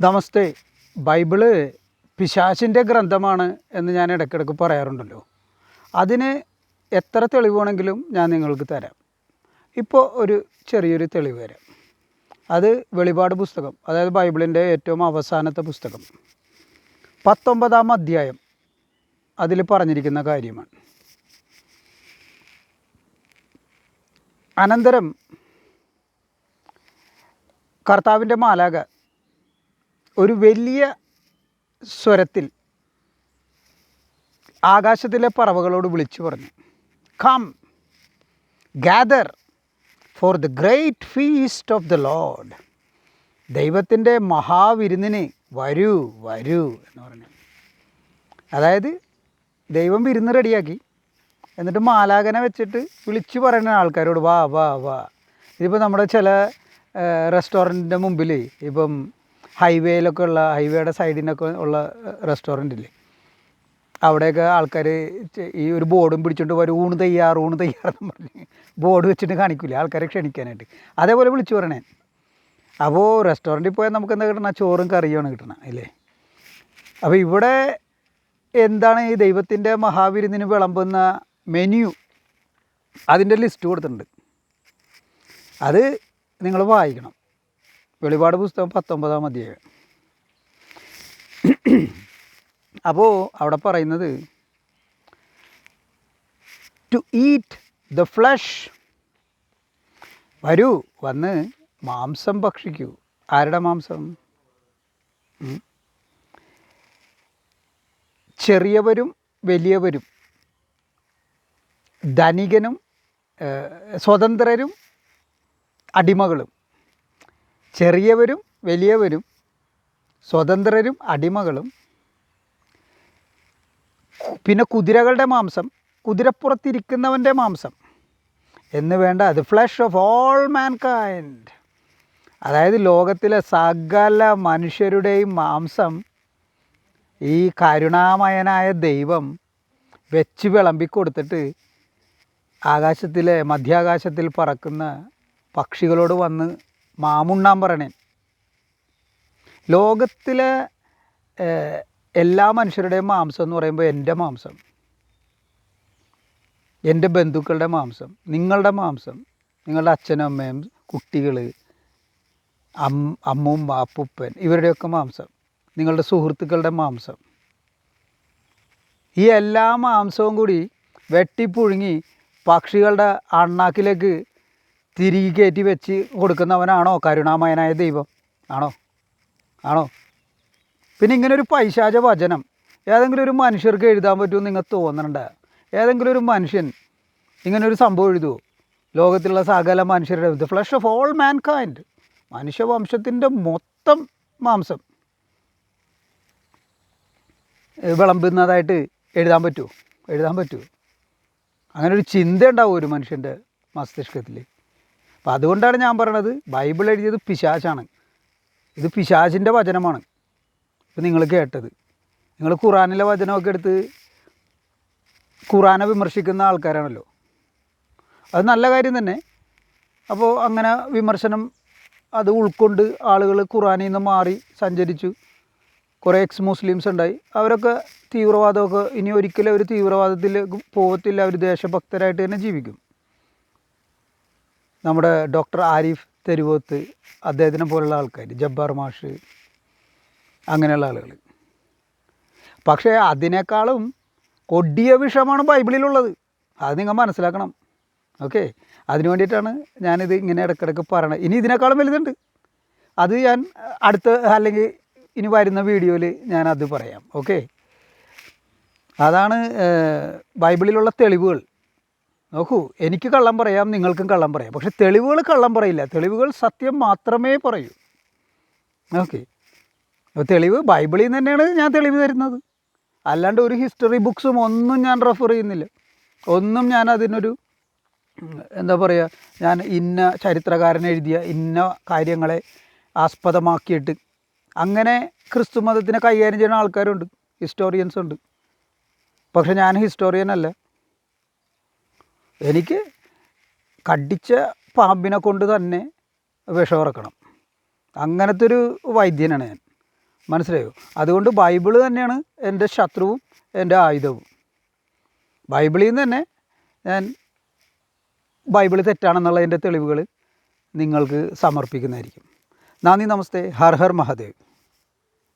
നമസ്തേ. Bible പിശാചിന്റെ ഗ്രന്ഥമാണ് എന്ന് ഞാൻ ഇടയ്ക്കിടയ്ക്ക് പറയാറുണ്ടല്ലോ. അതിന് എത്ര തെളിവ് വേണമെങ്കിലും ഞാൻ നിങ്ങൾക്ക് തരാം. ഇപ്പോൾ ഒരു ചെറിയൊരു തെളിവ് തരാം. അത് വെളിപാട് പുസ്തകം അതായത് ബൈബിളിന്റെ ഏറ്റവും അവസാനത്തെ പുസ്തകം. പത്തൊമ്പതാം അധ്യായം അതിൽ പറഞ്ഞിരിക്കുന്ന കാര്യമാണ്. അനന്തരം കർത്താവിന്റെ മാലാക ഒരു വലിയ സ്വരത്തിൽ ആകാശത്തിലെ പറവകളോട് വിളിച്ചു പറഞ്ഞു come gather for the great feast of the Lord ദൈവത്തിന്റെ മഹാവിരുന്നിന് വരൂ വരൂ എന്ന് പറഞ്ഞു. അതായത് ദൈവം വിരുന്ന് റെഡിയാക്കി. എന്നിട്ട് മാലാകനെ വെച്ചിട്ട് വിളിച്ചു പറയുന്ന ആൾക്കാരോട് വാ വാ വാ. ഇതിപ്പോൾ നമ്മുടെ ചില റെസ്റ്റോറന്റിന്റെ മുമ്പിൽ ഇപ്പം ഹൈവേയിലൊക്കെ ഉള്ള ഹൈവേയുടെ സൈഡിനൊക്കെ ഉള്ള റെസ്റ്റോറന്റ് ഇല്ലേ? അവിടെയൊക്കെ ആൾക്കാർ ഈ ഒരു ബോർഡും പിടിച്ചോണ്ട് വരും ഊണ് തയ്യാർ ഊണ് തയ്യാറെന്ന് പറഞ്ഞ്. ബോർഡ് വെച്ചിട്ട് കാണിക്കില്ല ആൾക്കാരെ ക്ഷണിക്കാനായിട്ട്. അതേപോലെ വിളിച്ചു പറയണേ. അപ്പോൾ റെസ്റ്റോറന്റിൽ പോയാൽ നമുക്ക് എന്താ കിട്ടണം? ചോറും കറിയുമാണ് കിട്ടണം അല്ലേ? അപ്പോൾ ഇവിടെ എന്താണ് ഈ ദൈവത്തിന്റെ മഹാവിരുന്നിന് വിളമ്പുന്ന മെനു അതിന്റെ ലിസ്റ്റ് കൊടുത്തിട്ടുണ്ട്. അത് നിങ്ങൾ വായിക്കണം. വെളിപാട് പുസ്തകം പത്തൊമ്പതാം അധ്യായം. അപ്പോൾ അവിടെ പറയുന്നത് ടു ഈറ്റ് ദ ഫ്ലഷ് വരൂ വന്ന് മാംസം ഭക്ഷിക്കൂ. ആരുടെ മാംസം? ചെറിയവരും വലിയവരും ധനികനും സ്വതന്ത്രരും അടിമകളും. ചെറിയവരും വലിയവരും സ്വതന്ത്രരും അടിമകളും. പിന്നെ കുതിരകളുടെ മാംസം കുതിരപ്പുറത്തിരിക്കുന്നവന്റെ മാംസം എന്ന് വേണ്ട അത് flesh of all mankind അതായത് ലോകത്തിലെ സകല മനുഷ്യരുടെയും മാംസം ഈ കരുണാമയനായ ദൈവം വെച്ച് വിളമ്പിക്കൊടുത്തിട്ട് ആകാശത്തിലെ മധ്യാകാശത്തിൽ പറക്കുന്ന പക്ഷികളോട് വന്ന് മാമുണ്ണാൻ പറയണേ. ലോകത്തിലെ എല്ലാ മനുഷ്യരുടെയും മാംസം എന്ന് പറയുമ്പോൾ എന്റെ മാംസം എന്റെ ബന്ധുക്കളുടെ മാംസം നിങ്ങളുടെ മാംസം നിങ്ങളുടെ അച്ഛനും അമ്മയും കുട്ടികൾ അം അമ്മും അപ്പുപ്പൻ ഇവരുടെയൊക്കെ മാംസം നിങ്ങളുടെ സുഹൃത്തുക്കളുടെ മാംസം. ഈ എല്ലാ മാംസവും കൂടി വെട്ടിപ്പുഴുങ്ങി പക്ഷികളുടെ അണ്ണാക്കിലേക്ക് തിരികെ കയറ്റി വെച്ച് കൊടുക്കുന്നവനാണോ കരുണാമയനായ ദൈവം? ആണോ? ആണോ? പിന്നെ ഇങ്ങനെ ഒരു പൈശാച വചനം ഏതെങ്കിലും ഒരു മനുഷ്യർക്ക് എഴുതാൻ പറ്റുമെന്ന് നിങ്ങൾ തോന്നണ്ട ഏതെങ്കിലും ഒരു മനുഷ്യൻ ഇങ്ങനെ ഒരു സംഭവം എഴുതുമോ ലോകത്തിലുള്ള സകല മനുഷ്യരുടെ the flesh of all mankind മനുഷ്യവംശത്തിന്റെ മൊത്തം മാംസം വിളമ്പുന്നതായിട്ട് എഴുതാൻ പറ്റുമോ എഴുതാൻ പറ്റുമോ അങ്ങനെ ഒരു ചിന്ത ഉണ്ടാവും ഒരു മനുഷ്യന്റെ മസ്തിഷ്കത്തിൽ. അപ്പം അതുകൊണ്ടാണ് ഞാൻ പറയണത് ബൈബിൾ എഴുതിയത് പിശാചാണ് ഇത് പിശാചിന്റെ വചനമാണ്. ഇപ്പം നിങ്ങൾ കേട്ടത്. നിങ്ങൾ ഖുറാനിലെ വചനമൊക്കെ എടുത്ത് ഖുറാനെ വിമർശിക്കുന്ന ആൾക്കാരാണല്ലോ. അത് നല്ല കാര്യം തന്നെ. അപ്പോൾ അങ്ങനെ വിമർശനം അത് ഉൾക്കൊണ്ട് ആളുകൾ ഖുറാനിൽ നിന്ന് മാറി സഞ്ചരിച്ചു. കുറേ എക്സ് മുസ്ലിംസ് ഉണ്ടായി. അവരൊക്കെ തീവ്രവാദമൊക്കെ ഇനി ഒരിക്കലും അവർ തീവ്രവാദത്തിലേക്ക് പോകത്തില്ല. അവർ ദേശഭക്തരായിട്ട് തന്നെ ജീവിക്കും. നമ്മുടെ ഡോക്ടർ ആരിഫ് തെരുവോത്ത് അദ്ദേഹത്തിനെ പോലുള്ള ആൾക്കാർ ജബ്ബാർ മാഷ് അങ്ങനെയുള്ള ആളുകൾ. പക്ഷേ അതിനേക്കാളും കൊടിയ വിഷമാണ് ബൈബിളിലുള്ളത്. അത് നിങ്ങൾ മനസ്സിലാക്കണം. ഓക്കെ? അതിനു വേണ്ടിയിട്ടാണ് ഞാനിത് ഇങ്ങനെ ഇടയ്ക്കിടയ്ക്ക് പറയണത്. ഇനി ഇതിനേക്കാളും വലുതുണ്ട്. അത് ഞാൻ അടുത്ത അല്ലെങ്കിൽ ഇനി വരുന്ന വീഡിയോയിൽ ഞാൻ അത് പറയാം. ഓക്കെ? അതാണ് ബൈബിളിലുള്ള തെളിവുകൾ. നോക്കൂ എനിക്ക് കള്ളം പറയാം നിങ്ങൾക്കും കള്ളം പറയാം. പക്ഷെ തെളിവുകൾ കള്ളം പറയില്ല. തെളിവുകൾ സത്യം മാത്രമേ പറയൂ. ഓക്കെ അപ്പോൾ തെളിവ് ബൈബിളിൽ നിന്ന് തന്നെയാണ് ഞാൻ തെളിവ് തരുന്നത്. അല്ലാണ്ട് ഒരു ഹിസ്റ്ററി ബുക്സും ഒന്നും ഞാൻ റെഫർ ചെയ്യുന്നില്ല. ഒന്നും ഞാൻ അതിനൊരു എന്താ പറയുക ഞാൻ ഇന്ന ചരിത്രകാരൻ എഴുതിയ ഇന്ന കാര്യങ്ങളെ ആസ്പദമാക്കിയിട്ട് അങ്ങനെ ക്രിസ്തു മതത്തിനെ കൈകാര്യം ചെയ്യുന്ന ആൾക്കാരുണ്ട്. ഹിസ്റ്റോറിയൻസ് ഉണ്ട്. പക്ഷെ ഞാൻ ഹിസ്റ്റോറിയൻ അല്ല. എനിക്ക് കടിച്ച പാമ്പിനെ കൊണ്ട് തന്നെ വിഷം വിഷമിറക്കണം അങ്ങനത്തെ ഒരു വൈദ്യനാണ് ഞാൻ. മനസ്സിലായോ? അതുകൊണ്ട് ബൈബിൾ തന്നെയാണ് എന്റെ ശത്രുവും എന്റെ ആയുധവും. ബൈബിളിൽ നിന്ന് തന്നെ ഞാൻ ബൈബിൾ തെറ്റാണെന്നുള്ളതിന്റെ തെളിവുകൾ നിങ്ങൾക്ക് സമർപ്പിക്കുന്നതായിരിക്കും. നന്ദി നമസ്തേ. ഹർ ഹർ മഹാദേവ്.